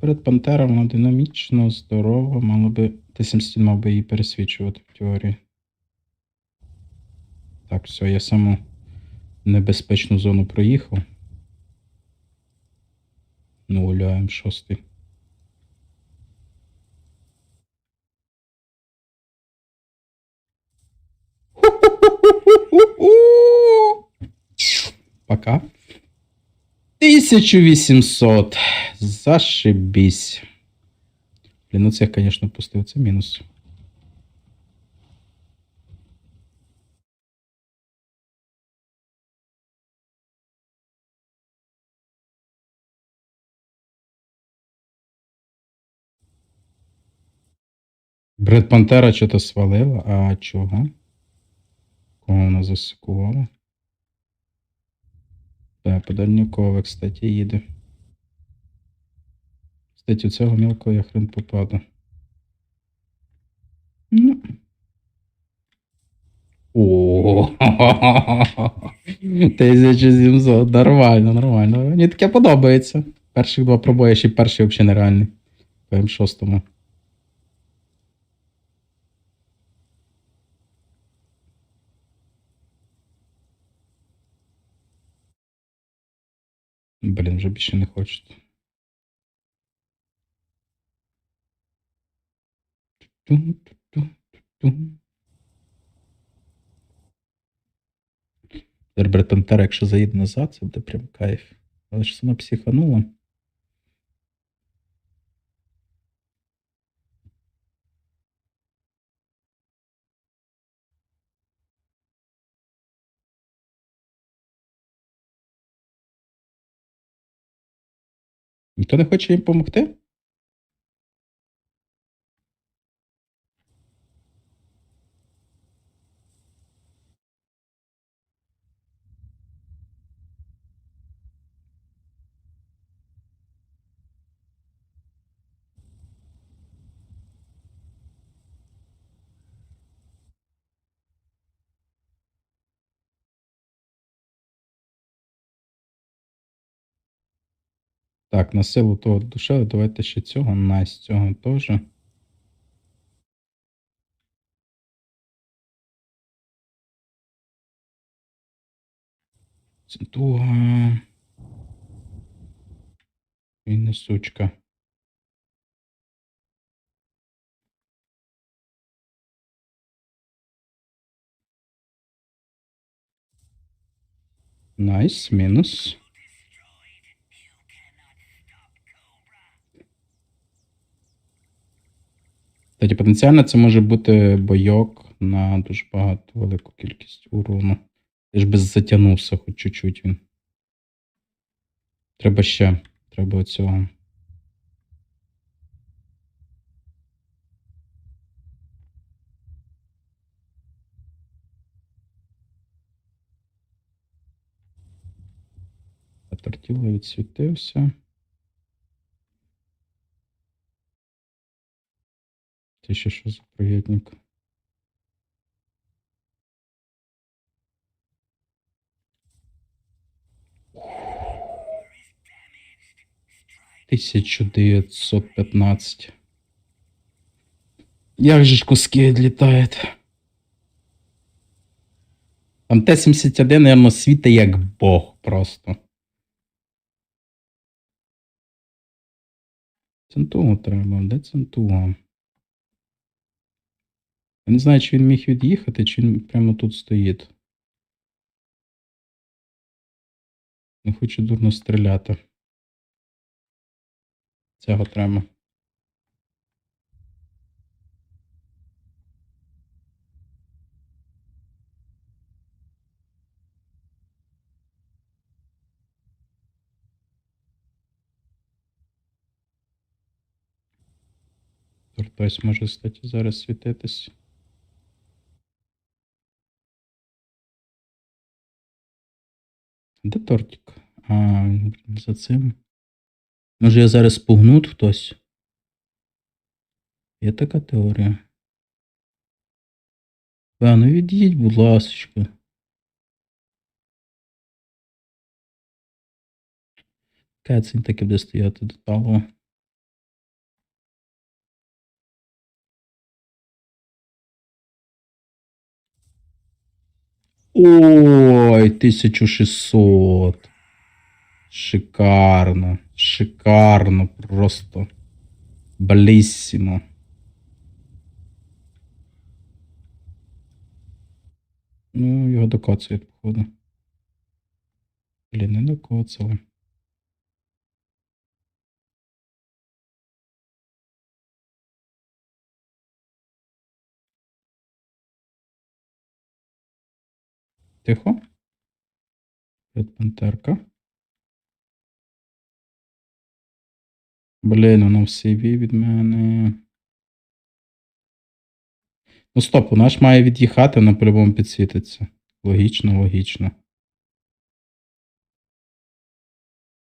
Перед Пантера вона динамічно, здорова, мало би. Т-70 мав би її пересвічувати в теорії. Так, все, я саму небезпечну зону проїхав. Ну, гуляємо шостий. Пока. 1800. Зашибись. Блін, ну це звісно, пустив. Це мінус. Бред Пантера що-то свалила, а чого? Кого вона засикувала? Так, подальнікове, кстати, їде. Кстати, у цього мілкого я хрен попаду. Ну. О, 1700, нормально, нормально. Мені таке подобається. Перших два пробої, ще перший взагалі нереальний. В М6. Блін, вже більше не. Ту-ту-ту-ту-ту. Тепер Пантера, якщо заїде назад, це буде прям кайф. Але ж вона психанула. Ніхто не хоче їм допомогти? Так, на силу того душа, давайте ще цього, Настя цього теж. Центуга. Він не сучка. Найс, мінус. Кстати, потенціально це може бути бойок на дуже багато велику кількість урону. Я ж би затягнувся хоч чуть-чуть він. Треба ще. Треба оцього. Тортіла відсвітився. Це ще що за проєдник? Тисячу дев'ятсот п'ятнадцять. Як же ж куски відлітають? Там Т-71, наверное, світить як Бог просто. Центугу треба, де центуга? Я не знаю, чи він міг від'їхати, чи він прямо тут стоїть. Не хочу дурно стріляти. Цього треба. Тортось може, кстати, зараз світитись. Де тортик? А, за цим. Може я зараз спугнут хтось? Є така теорія. А, ну від'їдь, будь ласочка. Кецень таки буде стояти до того. Ой, 1600. Шикарно. Шикарно просто. Бліссимо. Ну, його докоцають, походу. Блін, не докоцали. Тихо. Пантерка. Блін, воно в CV від мене. Ну стоп, вона ж має від'їхати, вона по-любому підсвітиться. Логічно, логічно.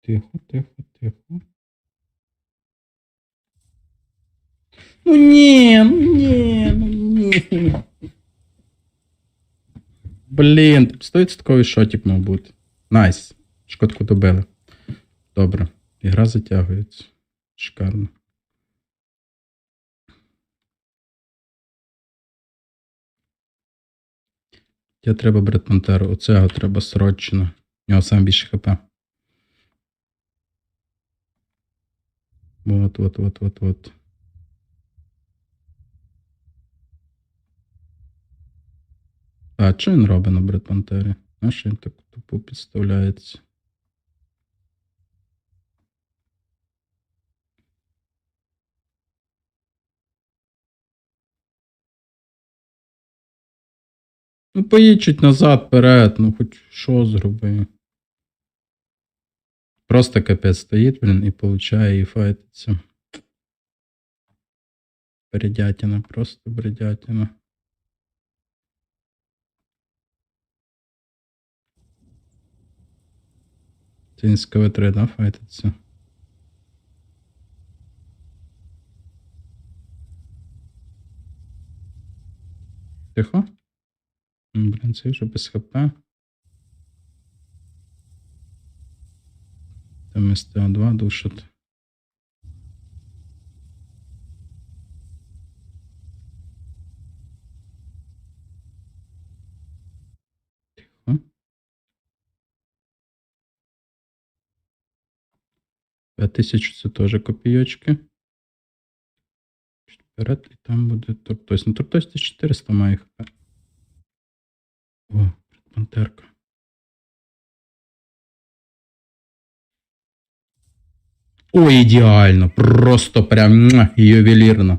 Тихо, тихо, тихо. Ну ні, ну ні, ну ні. Блін, 100% шотик мав бути. Найс. Шкодку добили. Добре. Ігра затягується. Шикарно. Я треба Бред Пантеру. Оцього треба срочно. У нього саме більше хп. Вот, вот, вот, вот, вот. А що він робить на Бред Пантері? А він так тупо підставляється? Ну, поїдь назад, вперед, ну хоч що зроби. Просто капець стоїть, блін, і получає і файтиться. Бредятина, просто бредятина. Він з КВ-3, да, файтиться? Тихо? Блін, це вже без ХП. Там СТА-2 душить. 5000 це теж копійочки. Вперед, і там буде тортось. Тобто, ну, тортось це 400 має хп. О, пантерка. О, ідеально! Просто прям ювелірно.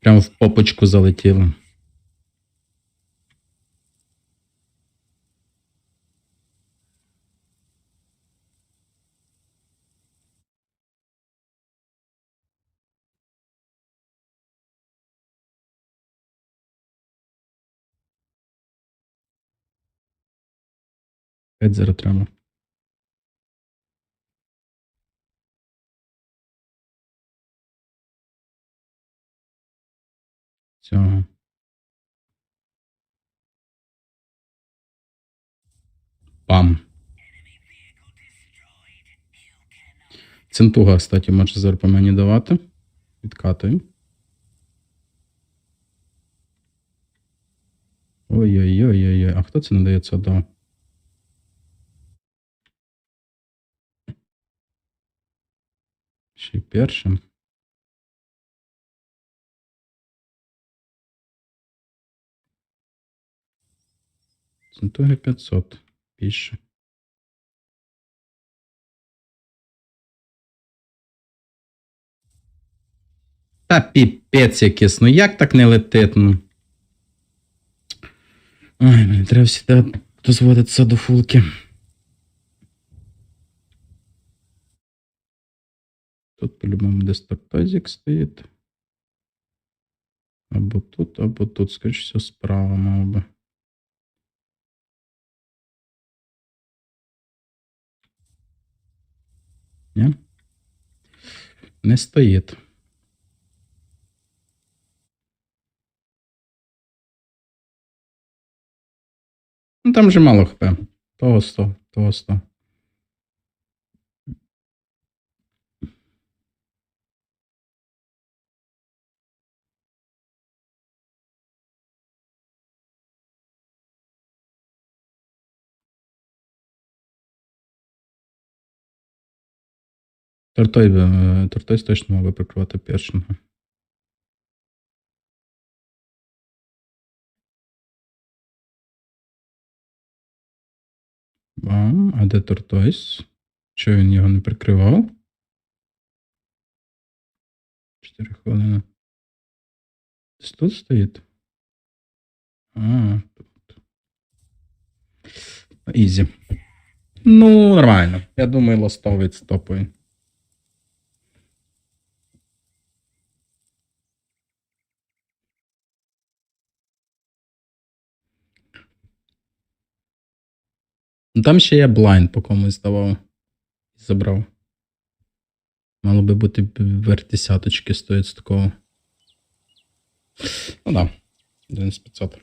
Прям в попочку залетіло. П'ять зараз треба. Цього. Пам. Центуга, кстати, може зараз по мені давати. Відкатуємо. Ой-ой-ой-ой-ой. А хто це це до? Ще першим. Центуги 500. Більше. Та піпець якийсь, ну як так не летить, ну? Ой, мені треба завжди дозводитися до фулки. Тут по-любому десь тортозик стоїть. Або тут, або тут, скоріше все, справа мав би. Ні? Не стоїть. Ну там же мало хп. Того 100, того 100. Тортой, е, Тортойс точно би прикривати першинга. Бам, а де Тортойс? Що він його не прикривав? 4 хвилини. Десь тут стоїть? А, тут. Ізі. Ну, нормально. Я думаю, ластовець стопою. Ну, Там ще я блайнд, по комусь здавав. Забрав. Мало би бути вертисяточки стоїть з такого. Ну да. 11 500.